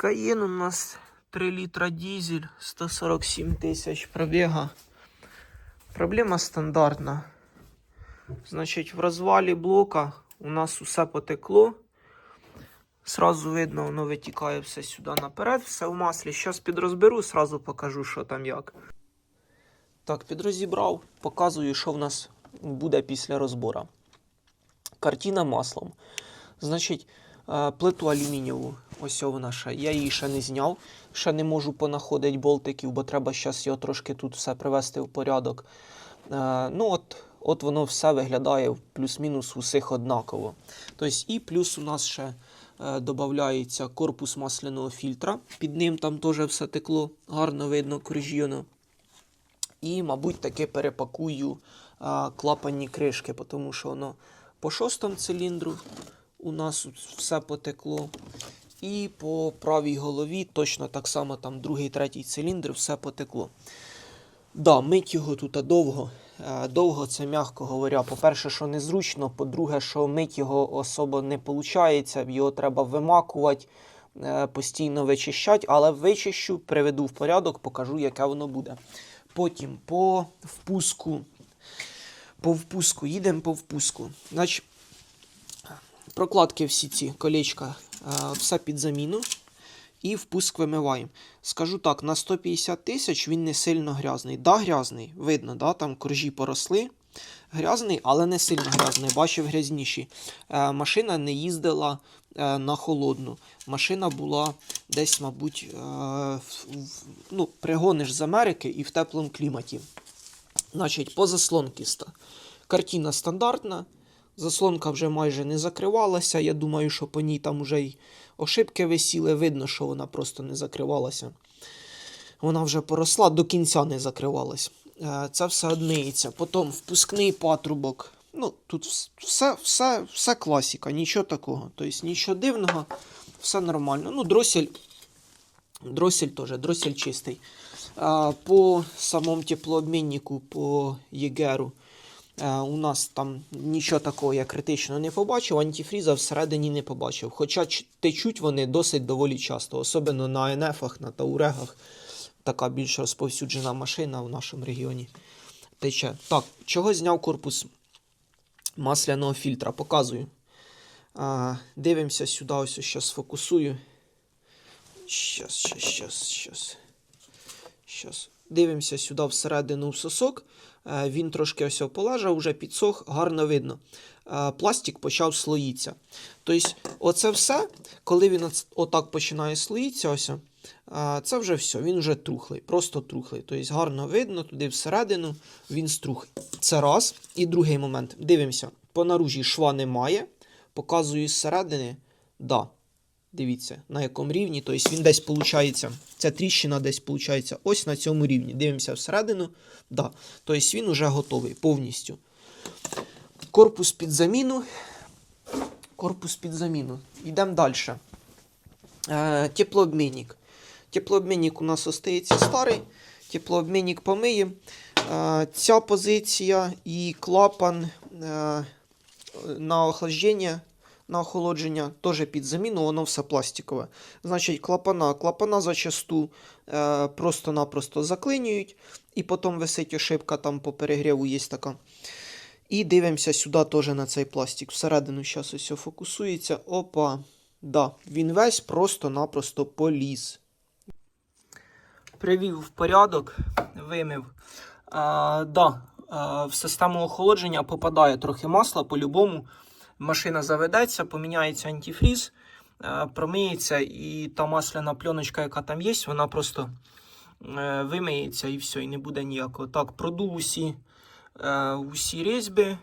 Каїн у нас 3 літра дизель, 147 тисяч пробіга. Проблема стандартна. Значить, в розвалі блока у нас усе потекло. Сразу видно, воно витікає все сюди наперед, все в маслі. Зараз підрозберу, сразу покажу, що там як. Так, підрозібрав, показую, що в нас буде після розбору. Картина маслом. Значить, е, плиту алюмінієву, ось вона ще. Я її ще не зняв. Ще не можу понаходити болтиків, бо треба зараз його трошки тут все привести в порядок. Е, Ну, от, от воно все виглядає плюс-мінус усіх однаково. Тобто, і плюс у нас ще е, додається корпус масляного фільтра. Під ним там теж все текло, гарно видно коржіно. І, мабуть, таки перепакую а, клапанні кришки, тому що воно по шостому циліндру у нас все потекло. І по правій голові точно так само там другий, третій циліндр, все потекло. Да, мить його тут довго. Е, Довго це м'яко говоря. По-перше, що незручно, по-друге, що мить його особо не виходить, його треба вимакувати, е, постійно вичищати, але вичищу, приведу в порядок, покажу, яке воно буде. Потім по впуску. По впуску, їдемо по впуску. Значить, прокладки всі ці колечка, все під заміну. І впуск вимиваємо. Скажу так, на 150 тисяч він не сильно грязний. Да, грязний, видно, да, там коржі поросли. Грязний, але не сильно грязний. Бачив грязніші. Е, машина не їздила е, на холодну. Машина була десь, мабуть, е, в- ну, пригониш з Америки і в теплому кліматі. Значить, по заслонки. ста- Картина стандартна. Заслонка вже майже не закривалася. Я думаю, що по ній там вже й ошибки висіли. Видно, що вона просто не закривалася. Вона вже поросла, до кінця не закривалась. Е, Це все одниється. Потім впускний патрубок. Ну, тут все, все, все класіка, нічого такого. Тобто нічого дивного, все нормально. Ну, дросель, дросель теж, дросель чистий. По самому теплообміннику, по ЄГЕРу, у нас там нічого такого я критично не побачив, антифріза всередині не побачив. Хоча течуть вони досить доволі часто, особливо на НФах, на Таурегах. Така більш розповсюджена машина в нашому регіоні тече. Так, чого зняв корпус масляного фільтра? Показую. А, дивимося сюди, ось зараз сфокусую. Щас, щас, щас, щас. Щас. Дивимося сюди всередину в сосок. Е, Він трошки ось полежав, вже підсох, гарно видно. Е, Пластик почав слоїтися. Тобто, оце все, коли він отак починає слоїтися, ось, е, це вже все, він вже трухлий, просто трухлий. Тобто гарно видно, туди всередину він струх. Це раз. І другий момент. Дивимося, по наружі шва немає. Показую зсередини, да. Дивіться, на якому рівні. Тобто він десь виходить, ця тріщина десь виходить ось на цьому рівні. Дивимося всередину. Да. Тобто він вже готовий повністю. Корпус під заміну. Корпус під заміну. Йдемо далі. Е, теплообмінник. Теплообмінник у нас остається старий. Теплообмінник помиємо. Е, ця позиція і клапан е, на охлаждення, на охолодження теж під заміну, воно все пластикове. Значить, клапана. Клапана зачасту е, просто-напросто заклинюють, і потім висить ошибка там по перегріву є така. І дивимося сюди теж на цей пластик. Всередину зараз ось фокусується. Опа. Да, він весь просто-напросто поліз. Привів в порядок, вимив. А, да, а, в систему охолодження попадає трохи масла по-любому. Машина заведеться, поміняється антифріз, промиється, і та масляна пленочка, яка там є, вона просто е, вимиється і все, і не буде ніякого. Так, продув усі, е, усі різьби,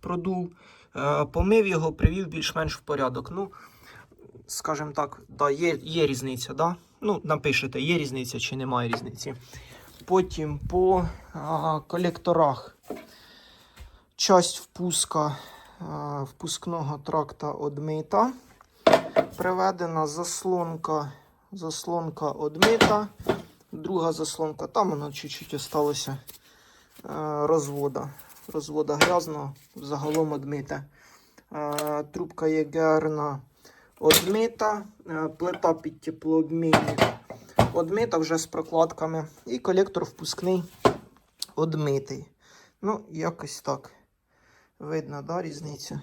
продув, е, помив його, привів більш-менш в порядок. Ну, скажімо так, да, є, є різниця, да? Ну, напишете, є різниця чи немає різниці. Потім по а, колекторах. Часть впуска впускного тракта одмита. Приведена заслонка, заслонка одмита. Друга заслонка, там воно чуть-чуть осталося е, розвода. Розвода грязного, загалом одмите. Е, трубка ЄГР на одмита, е, плита під теплообмінник одмита вже з прокладками. І колектор впускний одмитий. Ну, якось так. Видно, да, різницю?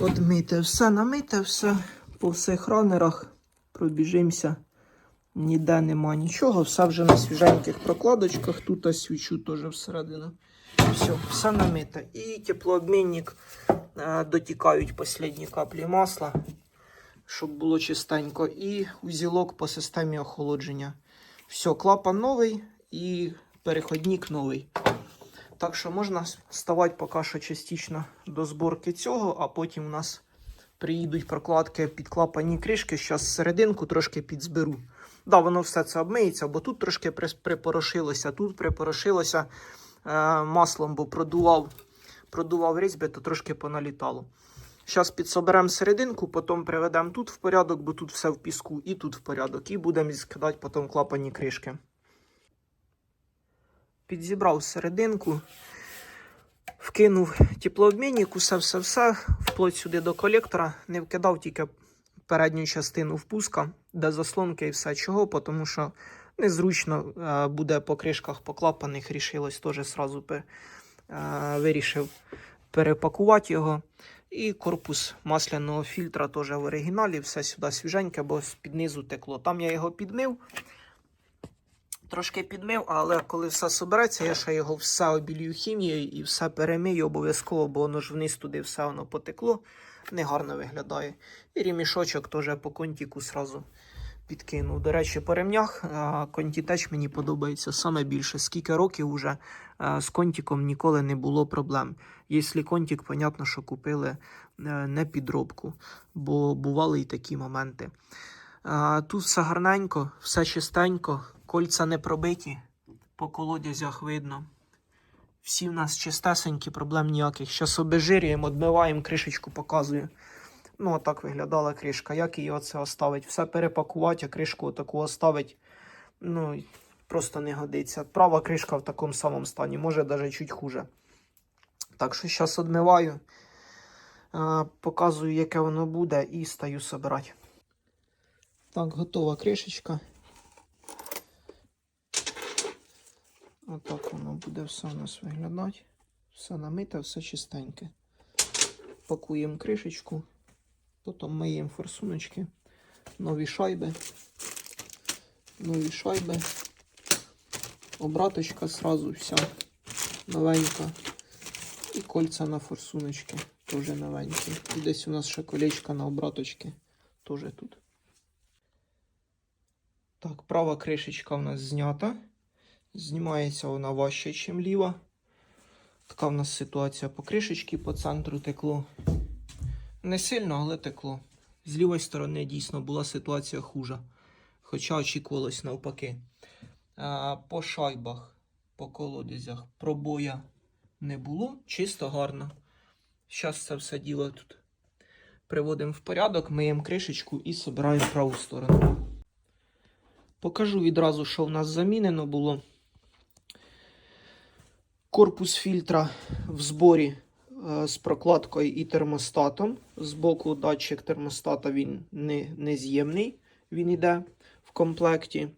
Одмите все, намите все по всіх ранерах. Пробіжимося. Ніде нема нічого, все вже на свіженьких прокладочках. Тут ось свічу теж всередину. Все, все намите. І теплообмінник е, дотікають останні каплі масла, щоб було чистенько. І узілок по системі охолодження. Все, клапан новий і переходник новий. Так що можна ставати поки що частично до зборки цього, а потім у нас приїдуть прокладки під клапані кришки. Зараз серединку трошки підзберу. Да, воно все це обмиється, бо тут трошки припорошилося, тут припорошилося е, маслом, бо продував, продував різьби, то трошки поналітало. Зараз підсоберемо серединку, потім приведемо тут в порядок, бо тут все в піску, і тут в порядок. І будемо скидати потім клапані кришки. Підзібрав серединку, вкинув теплообмінник, усе все все вплоть сюди до колектора. Не вкидав тільки передню частину впуска, де заслонки і все чого, тому що незручно е, буде по кришках поклапаних. Рішилось теж сразу пе- е, вирішив перепакувати його. І корпус масляного фільтра теж в оригіналі, все сюди свіженьке, бо з-під низу текло. Там я його підмив. Трошки підмив, але коли все собереться, я ще його все обілію хімією і все перемию обов'язково, бо воно ж вниз туди все воно потекло. Негарно виглядає. І ремішочок теж по контіку сразу підкинув. До речі, по ремнях а, контітеч мені подобається саме більше. Скільки років уже з контіком ніколи не було проблем. Якщо контік, понятно, що купили е, не підробку, бо бували і такі моменти. А, Тут все гарненько, все чистенько, кольця не пробиті, по колодязях видно. Всі в нас чистесенькі, проблем ніяких. Зараз обезжирюємо, відмиваємо, кришечку показую. Ну, отак виглядала кришка. Як її оце оставить? Все перепакувати, а кришку отаку оставить. Ну, просто не годиться. Права кришка в такому самому стані, може навіть чуть хуже. Так що зараз відмиваю, показую, яке воно буде, і стаю собирати. Так, готова кришечка. Отак воно буде все у нас виглядати. Все намите, все чистеньке. Пакуємо кришечку, потім миємо форсуночки, нові шайби, нові шайби. Обраточка сразу вся новенька. І кольця на форсуночки теж новенькі. І десь у нас ще колечко на обраточки теж тут. Так, права кришечка у нас знята. Знімається вона важче, ніж ліва. Така в нас ситуація по кришечці, по центру текло. Не сильно, але текло. З лівої сторони дійсно була ситуація хужа. Хоча очікувалось навпаки. А, по шайбах, по колодязях пробоя не було. Чисто гарно. Зараз це все діло тут приводимо в порядок, миємо кришечку і збираємо праву сторону. Покажу відразу, що в нас замінено було. Корпус фільтра в зборі е, з прокладкою і термостатом. Збоку датчик термостата він не, нез'ємний, він йде в комплекті.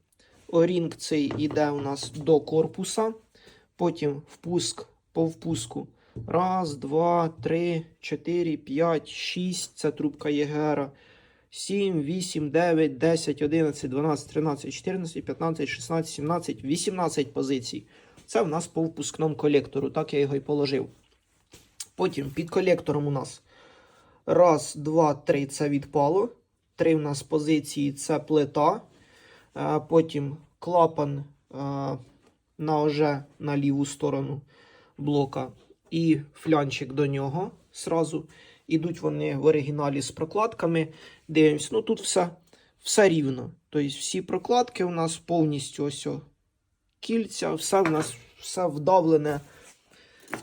Орінг цей йде у нас до корпуса. Потім впуск по впуску. Раз, два, три, чотири, п'ять, шість. Це трубка ЄГР. 7, 8, 9, 10, 11, 12, 13, 14, 15, 16, 17, 18 позицій. Це в нас по впускному колектору, так я його і положив. Потім під колектором у нас раз, два, три це відпало. Три у нас позиції це плита. Е, Потім клапан е, на оже на ліву сторону блока і флянчик до нього сразу. Ідуть вони в оригіналі з прокладками. Дивимось, ну тут все, все рівно. Тобто всі прокладки у нас повністю ось о, кільця, все в нас все вдавлене,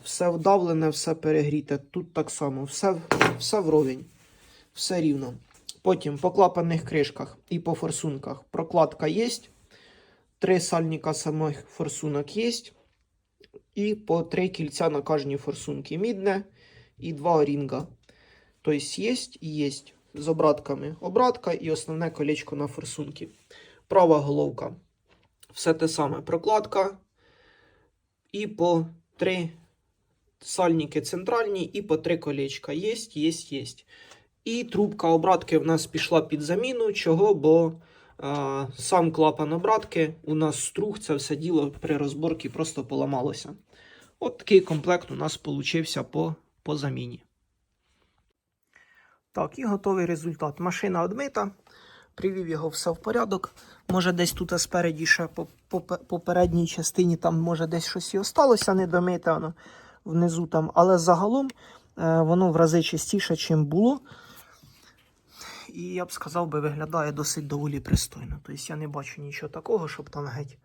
все вдавлене, все перегріте. Тут так само, все, все вровень, все рівно. Потім по клапанних кришках і по форсунках прокладка є. Три сальника самих форсунок є. І по три кільця на кожній форсунці мідне і два орінга. Тобто є і є з обратками обратка і основне колечко на форсунки. Права головка. Все те саме. Прокладка. І по три сальники центральні, і по три колечка. Є, є, є. І трубка обратки в нас пішла під заміну. Чого? Бо а, сам клапан обратки у нас струг, це все діло при розборці просто поламалося. От такий комплект у нас получився по, по заміні. Так, і готовий результат. Машина одмита, привів його все в порядок. Може, десь тут спереді ще по, по, по передній частині, там може десь щось і осталося недомите, воно внизу там. Але загалом е, воно в рази чистіше, чим було. І я б сказав, би, виглядає досить доволі пристойно. Тобто я не бачу нічого такого, щоб там геть,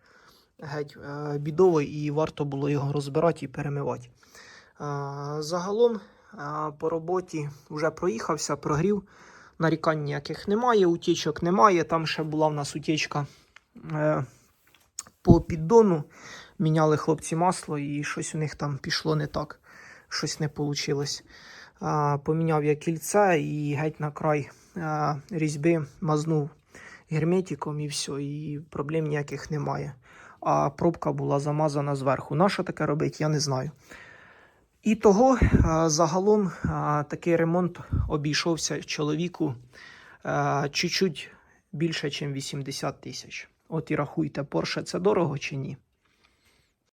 геть е, бідово і варто було його розбирати і перемивати. Е, загалом по роботі вже проїхався, прогрів. Нарікань ніяких немає, утічок немає. Там ще була в нас утічка е, по піддону. Міняли хлопці масло, і щось у них там пішло не так. Щось не вийшло. Поміняв я кільце і геть на край е, різьби мазнув герметиком і все, і проблем ніяких немає. А пробка була замазана зверху. На що таке робити, я не знаю. І того е, загалом е, такий ремонт обійшовся чоловіку е, чуть-чуть більше, ніж 80 тисяч. От і рахуйте, Порше це дорого чи ні?